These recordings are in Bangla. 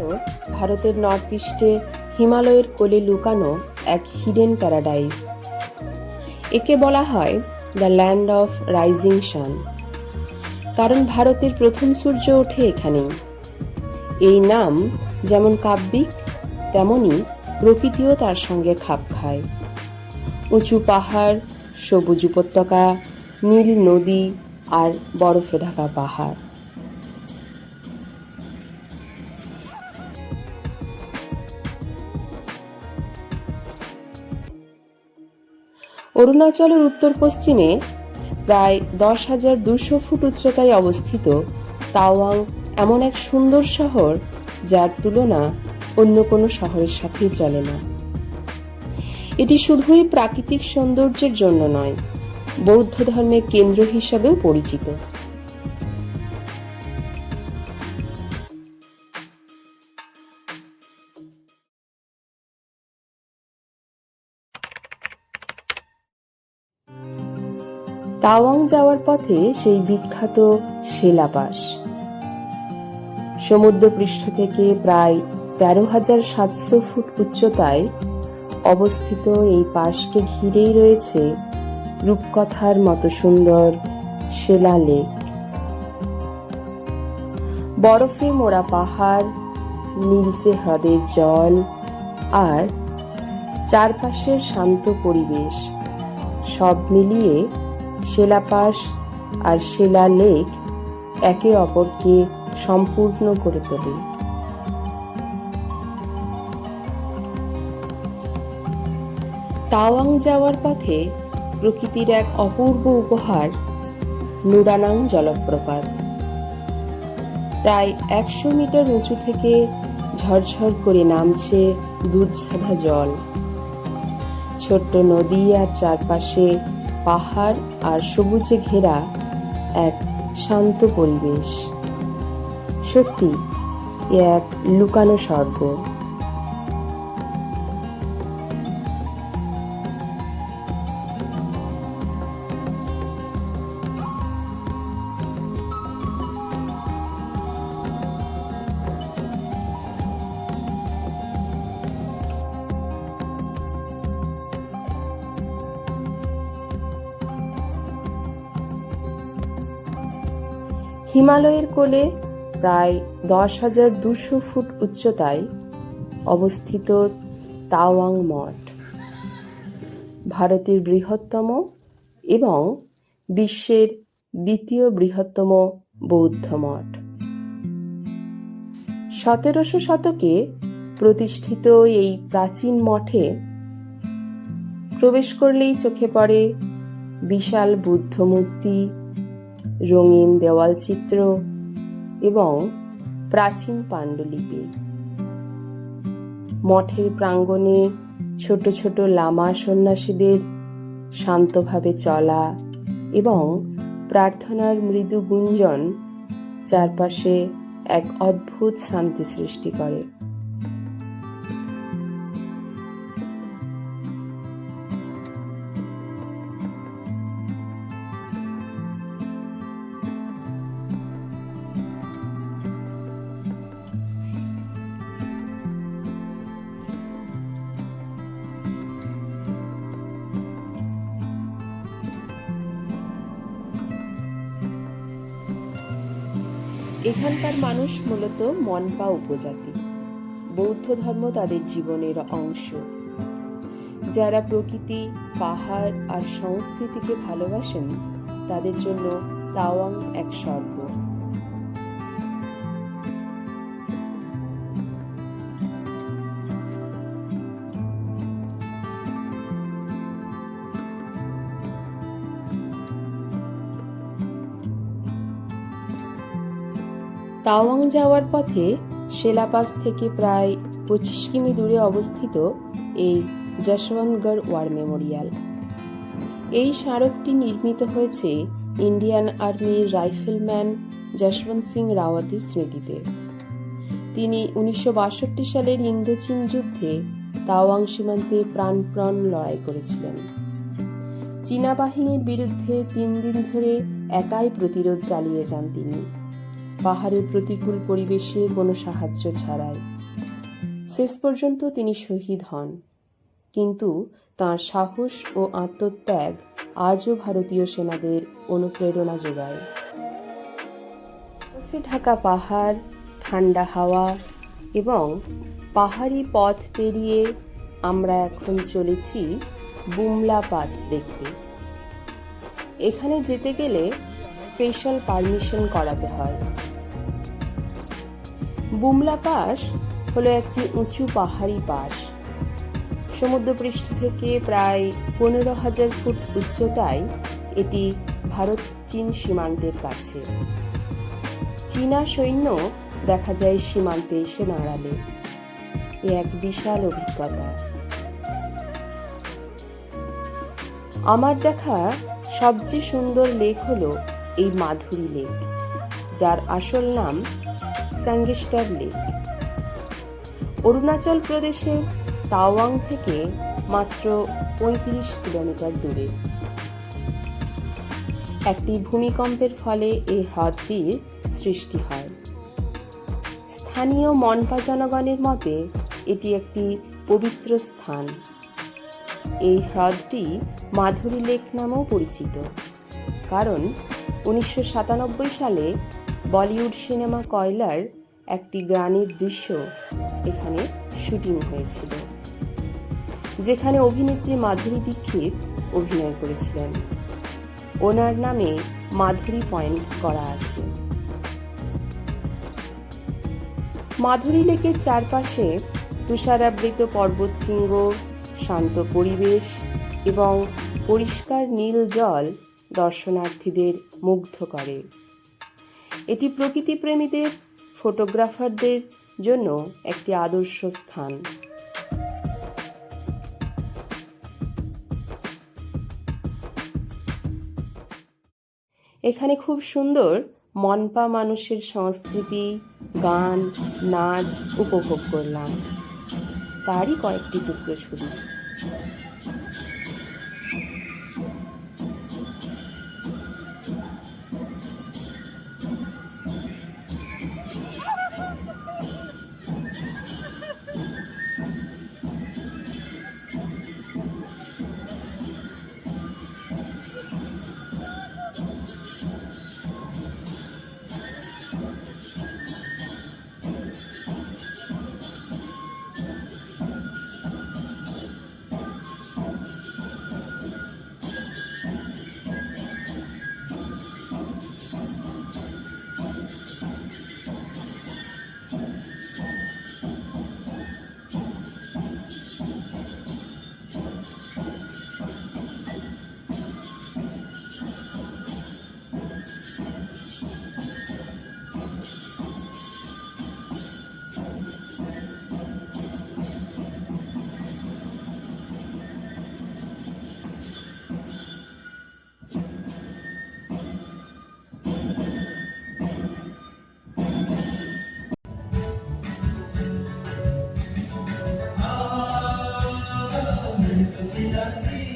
হল ভারতের নর্থ ইস্টে হিমালয়ের কোলে লুকানো এক হিডেন প্যারাডাইজ একে বলা হয় the land of rising sun কারণ ভারতের প্রথম সূর্য ওঠে এখানেই। এই নাম যেমন কাব্যিক, তেমনি প্রকৃতিও তার সঙ্গে খাপ খায়। উঁচু পাহাড়, সবুজ উপত্যকা, নীল নদী আর বরফে ঢাকা পাহাড়। অরুণাচলের উত্তর পশ্চিমে প্রায় দশ হাজার দুশো ফুট উচ্চতায় অবস্থিত তাওয়াং এমন এক সুন্দর শহর যার তুলনা অন্য কোনো শহরের সাথেই চলে না। এটি শুধুই প্রাকৃতিক সৌন্দর্যের জন্য নয়, বৌদ্ধ ধর্মের কেন্দ্র হিসাবেও পরিচিত। তাওয়াং যাওয়ার পথে সেই বিখ্যাত শিলাপাস সমুদ্রপৃষ্ঠ থেকে প্রায় তেরো হাজার সাতশো ফুট উচ্চতায় অবস্থিত এই পাশকে ঘিরেই রয়েছে রূপকথার মতো সুন্দর শিলা লেক। বরফে মোড়া পাহাড়, নীলচে হ্রদের জল আর চারপাশের শান্ত পরিবেশ সব মিলিয়ে শিলাপাস আর শিলা লেক একে অপরকে সম্পূর্ণ করে তোলে। তাওয়াং যাওয়ার পথে প্রকৃতির এক অপূর্ব উপহার নুরানাং জলপ্রপাত। প্রায় একশো মিটার উঁচু থেকে ঝরঝর করে নামছে দুধসাদা জল। ছোট্ট নদী আর চারপাশে পাহাড় আর সবুজে ঘেরা এক শান্ত পরিবেশ। সত্যি এক লুকানো স্বর্গ। হিমালয়ের কোলে প্রায় দশ হাজার দুশো ফুট উচ্চতায় অবস্থিত তাওয়াং মঠ। ভারতের বৃহত্তম এবং বিশ্বের দ্বিতীয় বৃহত্তম বৌদ্ধ মঠ। সতেরোশো শতকে প্রতিষ্ঠিত এই প্রাচীন মঠে প্রবেশ করলেই চোখে পড়ে বিশাল বুদ্ধ মূর্তি রঙিন দেওয়াল চিত্র এবং প্রাচীন পাণ্ডুলিপি। মঠের প্রাঙ্গণে ছোট ছোট লামা সন্ন্যাসীদের শান্তভাবে চলা এবং প্রার্থনার মৃদু গুঞ্জন চারপাশে এক অদ্ভুত শান্তি সৃষ্টি করে। এখানকার মানুষ মূলত মনপা উপজাতি। বৌদ্ধ ধর্ম তাদের জীবনের অংশ। যারা প্রকৃতি, পাহাড় আর সংস্কৃতিকে ভালোবাসেন, তাদের জন্য তাওয়াং এক স্বর্গ। তাওয়াং যাওয়ার পথে শেলাপাস থেকে প্রায় পঁচিশ কিমি দূরে অবস্থিত এই যশবন্তগড় ওয়ার মেমোরিয়াল। এই স্মারকটি নির্মিত হয়েছে ইন্ডিয়ান আর্মির রাইফেলম্যান যশবন্ত সিং রাওয়াতের স্মৃতিতে। তিনি উনিশশো বাষট্টি সালের ইন্দোচীন যুদ্ধে তাওয়াং সীমান্তে প্রাণপ্রণ লড়াই করেছিলেন। চীনা বাহিনীর বিরুদ্ধে তিন দিন ধরে একাই প্রতিরোধ চালিয়ে যান তিনি। পাহাড়ের প্রতিকূল পরিবেশে কোনো সাহায্য ছাড়াই। শেষ পর্যন্ত তিনি শহীদ হন। কিন্তু তাঁর সাহস ও আত্মত্যাগ আজও ভারতীয় সেনাদের অনুপ্রেরণা যোগায়। ঢাকা পাহাড়, ঠান্ডা হাওয়া এবং পাহাড়ি পথ পেরিয়ে আমরা এখন চলেছি বুমলা পাস দেখতে। এখানে যেতে গেলে স্পেশাল পারমিশন করাতে হয়। বুমলা পাস হলো একটি উঁচু পাহাড়ি পাস সমুদ্রপৃষ্ঠ থেকে প্রায় পনেরো হাজার ফুট উচ্চতায় এটি ভারত চীন সীমান্তের কাছে। চীনা সৈন্য দেখা যায় সীমান্তে এসে দাঁড়ালে। এ এক বিশাল অভিজ্ঞতা। আমার দেখা সবচেয়ে সুন্দর লেক হলো এই মাধুরী লেক, যার আসল নাম স্যাঙ্গেস্টার লেক। অরুণাচল প্রদেশের তাওয়াং থেকে মাত্র পঁয়ত্রিশ কিলোমিটার দূরে। একটি ভূমিকম্পের ফলে এই হ্রদটির সৃষ্টি হয়। স্থানীয় মনপা জনগণের মতে, এটি একটি পবিত্র স্থান। এই হ্রদটি মাধুরী লেক নামেও পরিচিত, কারণ উনিশশো সাতানব্বই সালে বলিউড সিনেমা কয়লার একটি গ্রানের দৃশ্য এখানে শুটিং হয়েছিল, যেখানে অভিনেত্রী মাধুরী দীক্ষিত অভিনয় করেছিলেন। ওনার নামে মাধুরী পয়েন্ট করা আছে। মাধুরী লেকের চারপাশে তুষারাবৃত পর্বতশৃঙ্গ শান্ত পরিবেশ এবং পরিষ্কার নীল জল দর্শনার্থীদের মুগ্ধ করে। এটি প্রকৃতিপ্রেমীদের, ফটোগ্রাফারদের জন্য একটি আদর্শ স্থান। এখানে খুব সুন্দর মনপা মানুষের সংস্কৃতি, গান, নাচ উপভোগ করলাম। তারই কয়েকটি টুকরো ছবি।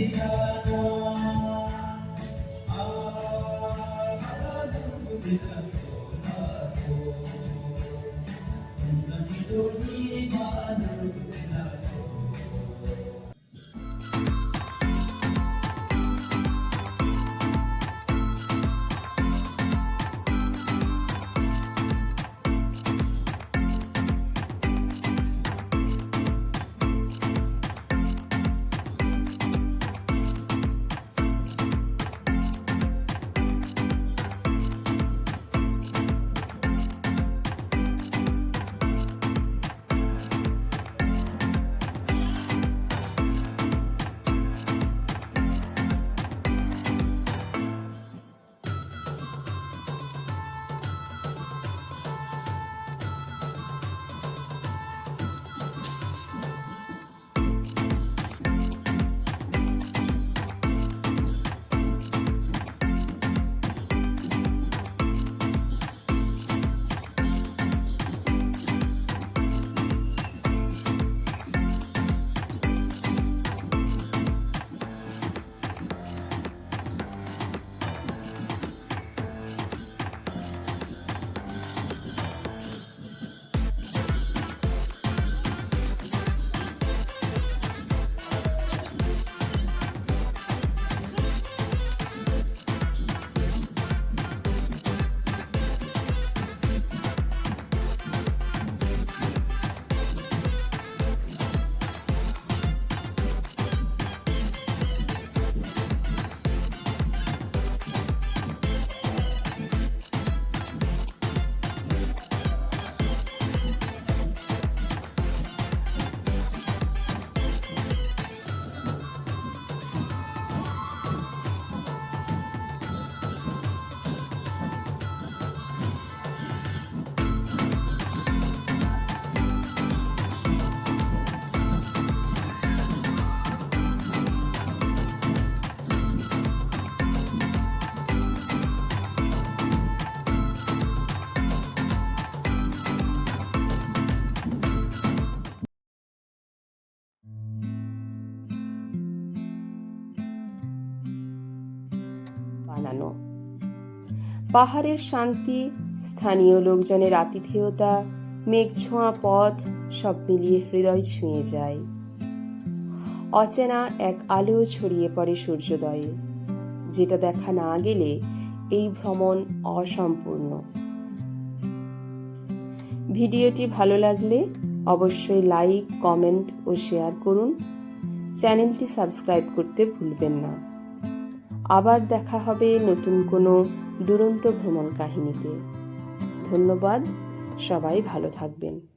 Tina, no. পাহাড়ের শান্তি, স্থানীয় লোকজনের আতিথেয়তা মেঘ ছোঁয়া পথ, সব মিলিয়ে হৃদয় ছুঁয়ে যায়। অচেনা এক আলো ছড়িয়ে পড়ে সূর্যোদয়ে, যেটা দেখা না গেলে এই ভ্রমণ অসম্পূর্ণ। ভিডিওটি ভালো লাগলে অবশ্যই লাইক, কমেন্ট ও শেয়ার করুন। চ্যানেলটি সাবস্ক্রাইব করতে ভুলবেন না। আবার দেখা হবে নতুন কোনো দুরন্ত ভ্রমণ কাহিনীতে। ধন্যবাদ সবাই ভালো থাকবেন।